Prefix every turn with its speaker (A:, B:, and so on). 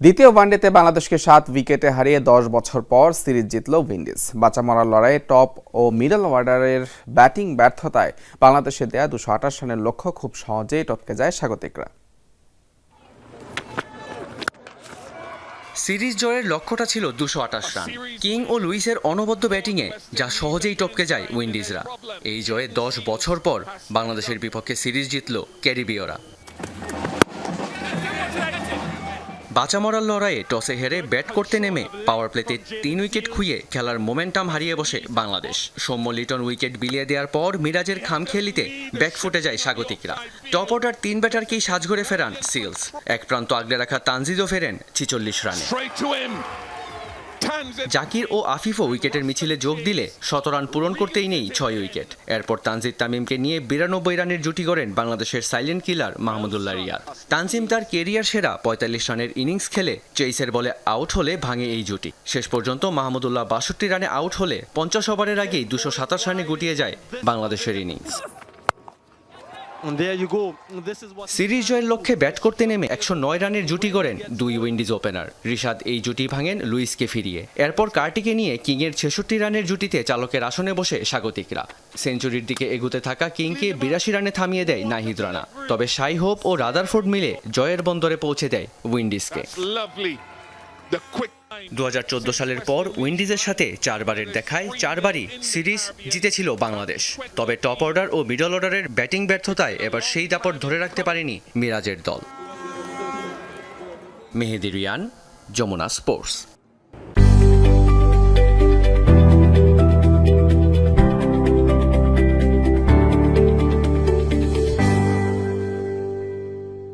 A: দ্বিতীয় ওয়ানডেতে বাংলাদেশকে সাত উইকেটে হারিয়ে দশ বছর পর সিরিজ জিতল উইন্ডিজ। বাঁচা মরার লড়াইয়ে টপ ও মিডল অর্ডারের ব্যাটিং ব্যর্থতায় বাংলাদেশে দেয়া দুশো আঠাশ রানের লক্ষ্য খুব সহজেই টপকে যায় স্বাগতিকরা।
B: সিরিজ জয়ের লক্ষ্যটা ছিল দুশো আঠাশ রান। কিং ও লুইসের অনবদ্য ব্যাটিংয়ে যা সহজেই টপকে যায় উইন্ডিজরা। এই জয়ে দশ বছর পর বাংলাদেশের বিপক্ষে সিরিজ জিতল ক্যারিবীয়রা। বাঁচা মরার লড়াইয়ে টসে হেরে ব্যাট করতে নেমে পাওয়ার প্লেতে তিন উইকেট খুইয়ে খেলার মোমেন্টাম হারিয়ে বসে বাংলাদেশ। সৌম্য লিটন উইকেট বিলিয়ে দেওয়ার পর মিরাজের খামখেয়ালিতে ব্যাক ফুটে যায় স্বাগতিকরা। টপ অর্ডার তিন ব্যাটারকেই সাজঘরে ফেরান সিলস এক প্রান্ত আগলে রাখা তানজিদও ফেরেন ছিচল্লিশ রানে জাকির ও আফিফও উইকেটের মিছিলে যোগ দিলে শত রান পূরণ করতেই নেই ছয় উইকেট। এরপর তানজিদ তামিমকে নিয়ে বিরানব্বই রানের জুটি গড়েন বাংলাদেশের সাইলেন্ট কিলার মাহমুদুল্লাহ রিয়াদ। তানজিম তার কেরিয়ার সেরা পঁয়তাল্লিশ রানের ইনিংস খেলে চেইসের বলে আউট হলে ভাঙে এই জুটি। শেষ পর্যন্ত মাহমুদুল্লাহ বাষট্টি রানে আউট হলে পঞ্চাশ ওভারের আগেই দুশো সাতাশ রানে গুটিয়ে যায় বাংলাদেশের ইনিংস। সিরিজ জয়ের লক্ষ্যে ব্যাট করতে নেমে একশো নয় রানের জুটি গড়েন দুই উইন্ডিজ ওপেনার। রিশাদ এই জুটি ভাঙেন লুইসকে ফিরিয়ে। এরপর কার্টিকে নিয়ে কিংয়ের ছেষট্টি রানের জুটিতে চালকের আসনে বসে স্বাগতিকরা। সেঞ্চুরির দিকে এগুতে থাকা কিংকে বিরাশি রানে থামিয়ে দেয় নাহিদ রানা। তবে সাই হোপ ও রাদারফোর্ড মিলে জয়ের বন্দরে পৌঁছে দেয় উইন্ডিজকে.
C: দু হাজার
B: চোদ্দ সালের পর উইন্ডিজের সাথে চারবারের দেখায় চারবারই সিরিজ জিতেছিল বাংলাদেশ। তবে টপ অর্ডার ও মিডল অর্ডারের ব্যাটিং ব্যর্থতায় এবার সেই দাপট ধরে রাখতে পারেনি মিরাজের দল। মেহেদি রিয়ান, যমুনা স্পোর্টস।